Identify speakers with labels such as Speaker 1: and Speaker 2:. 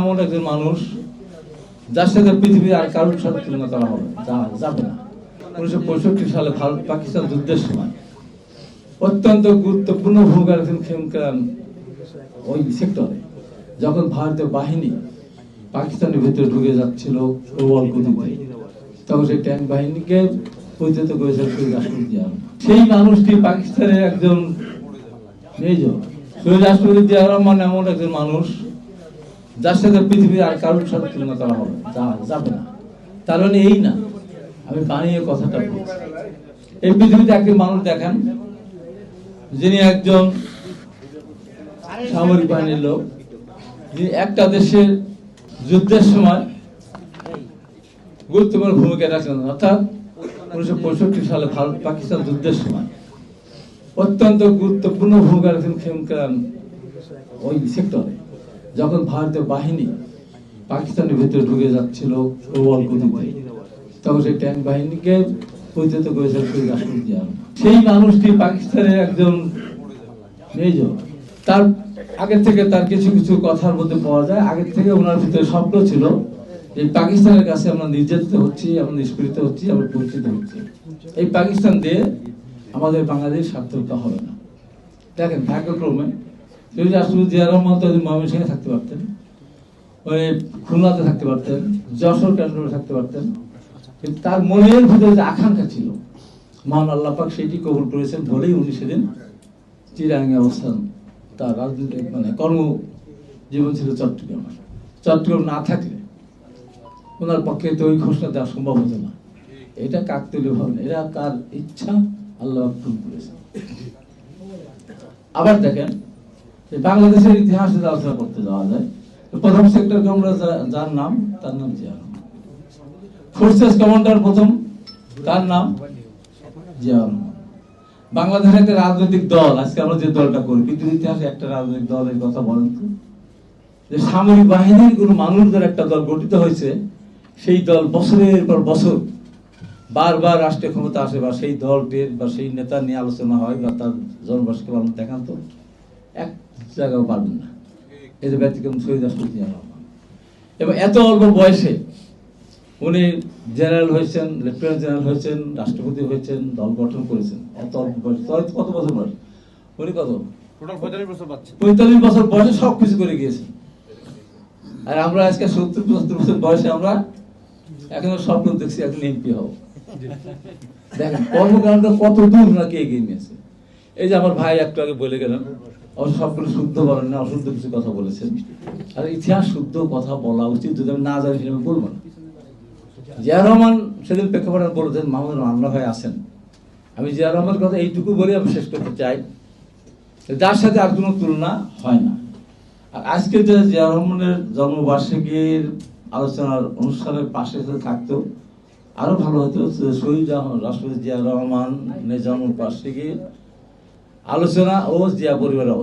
Speaker 1: এমন একজন মানুষ, যার সাথে পৃথিবীর আর কারোর সাথে তুলনা করা হবে যাবে না। উনিশশো পঁয়ষট্টি সালে ভারত পাকিস্তান যুদ্ধের সময় অত্যন্ত গুরুত্বপূর্ণ ভূমিকা ওই সেক্টরে, যখন ভারতীয় বাহিনী পাকিস্তানের ভিতরে ঢুকে যাচ্ছিল প্রবল গতিতে। তখন সেই ট্যাঙ্ক বাহিনীকে পরিচিত করেছেন জিয়া সেই মানুষটি পাকিস্তানের একজন মেজর। শহীদ রাষ্ট্রপতি জিয়া রহমান এমন একজন মানুষ, যার সাথে পৃথিবীর আর কারোর সাথে তুলনা করা হবে যাবে না। তার মানে এই না, আমি বানিয়ে কথাটা বলছি। এই পৃথিবীতে একজন মানুষ দেখান, যিনি একজন সামরিক বাহিনীর লোক, যিনি একটা দেশের যুদ্ধের সময় গুরুত্বপূর্ণ ভূমিকা রাখছেন অর্থাৎ উনিশশো পঁয়ষট্টি সালে ভারত পাকিস্তান যুদ্ধের সময়। অত্যন্ত গুরুত্বপূর্ণ ভূমিকা রাখছেন খেমকান ওই সেক্টরে। যখন ভারতীয় বাহিনী পাকিস্তানের ভিতরে ঢুকে যাচ্ছিল প্রবল তখন সেই ট্যাঙ্ক বাহিনীকে পরিচিত করেছেন। সেই মানুষটি পাকিস্তানের একজন মেজর। তার আগের থেকে তার কিছু কিছু কথার মধ্যে পাওয়া যায়। আগের থেকে ওনার ভিতরে স্বপ্ন ছিল যে পাকিস্তানের কাছে আমরা নির্যাতিত হচ্ছি, আমরা নিষ্পীড়িত হচ্ছি, আমরা পরিচিত হচ্ছি। এই পাকিস্তান দিয়ে আমাদের বাংলাদেশ সার্থকতা হবে না দেখেন, ভাগ্যক্রমে যদি রাষ্ট্রপতি জিয়া রহমান তো ময়মনসিংহে থাকতে পারতেন, ওই খুলনাতে থাকতে পারতেন, যশোর ক্যান্টনে থাকতে পারতেন, কিন্তু তার মনের ভিতরে যে আকাঙ্ক্ষা ছিল মহান আল্লাহ পাক সেটি কবুল করেছেন বলেই উনি সেদিন চিরাঙ্গে অবস্থান তার রাজনৈতিক মানে কর্ম জীবন ছিল চট্টগ্রামে চট্টগ্রাম না থাকলে ওনার পক্ষে তো ওই ঘোষণা দেওয়া সম্ভব হতো না এটা কাকতলীয় ভাবে না। এরা কার ইচ্ছা আল্লাহ পূরণ করেছে আবার দেখেন বাংলাদেশের ইতিহাস যদি আলোচনা করতে যাওয়া যায় প্রথম সেক্টর কমান্ডার যার নাম, তার নাম জিয়া রহমান। ফোর্সেস কমান্ডার প্রথম, তার নাম জিয়া বাংলাদেশের একটা রাজনৈতিক দল, আজকে আমরা যে দলটা করি কিন্তু ইতিহাসে একটা রাজনৈতিক দলের কথা বলেন তো। যে সামরিক বাহিনীর কোনো মানুষদের একটা দল গঠিত হয়েছে, সেই দল বছরের পর বছর বারবার রাষ্ট্রীয় ক্ষমতা আসে বা সেই দলটির বা সেই নেতা নিয়ে আলোচনা হয় বা তার জনবাসকে মানুষ দেখান তো এক জায়গাও পারবেন না। এই যে ব্যতিক্রম শহীদ রহমান। এবং এত অল্প বয়সে উনি জেনারেল হয়েছেন লেফটেন্যান্ট জেনারেল হয়েছেন রাষ্ট্রপতি হয়েছেন দল গঠন করেছেন। এত অল্প বয়সে কত বছর বয়স? উনি কত?
Speaker 2: পঁয়তাল্লিশ বছর
Speaker 1: পঁয়তাল্লিশ বছর বয়সে সব কিছু করে গিয়েছেন। আর আমরা আজকে সত্তর পঁচাত্তর বছর বয়সে আমরা এখনও স্বপ্ন দেখছি এখন এমপি হব। দেখেন, কর্মকাণ্ড কত দূর নাকি এগিয়ে নিয়েছে এই যে আমার ভাই একটু আগে বলে গেলেন সবগুলো শুদ্ধ বলেন না, অশুদ্ধ কিছু কথা বলেছেন। আর ইতিহাস শুদ্ধ কথা বলা উচিত, যদি আমি না জানি সেটা আমি বলব না। জিয়া রহমান সেদিন প্রেক্ষাপটে বলেছেন মাহমুদ আছেন। আমি জিয়া রহমানের কথা এইটুকু বলে, আমি শেষ করতে চাই। যার সাথে আর কোনো তুলনা হয় না। আর আজকে যে জিয়া রহমানের জন্মবার্ষিকীর আলোচনার অনুষ্ঠানের পাশে থাকতো আরও ভালো হতো শহীদ রাষ্ট্রপতি জিয়া রহমান নিজামুল জন্মবার্ষিকীর আলোচনা ও জিয়া পরিবারের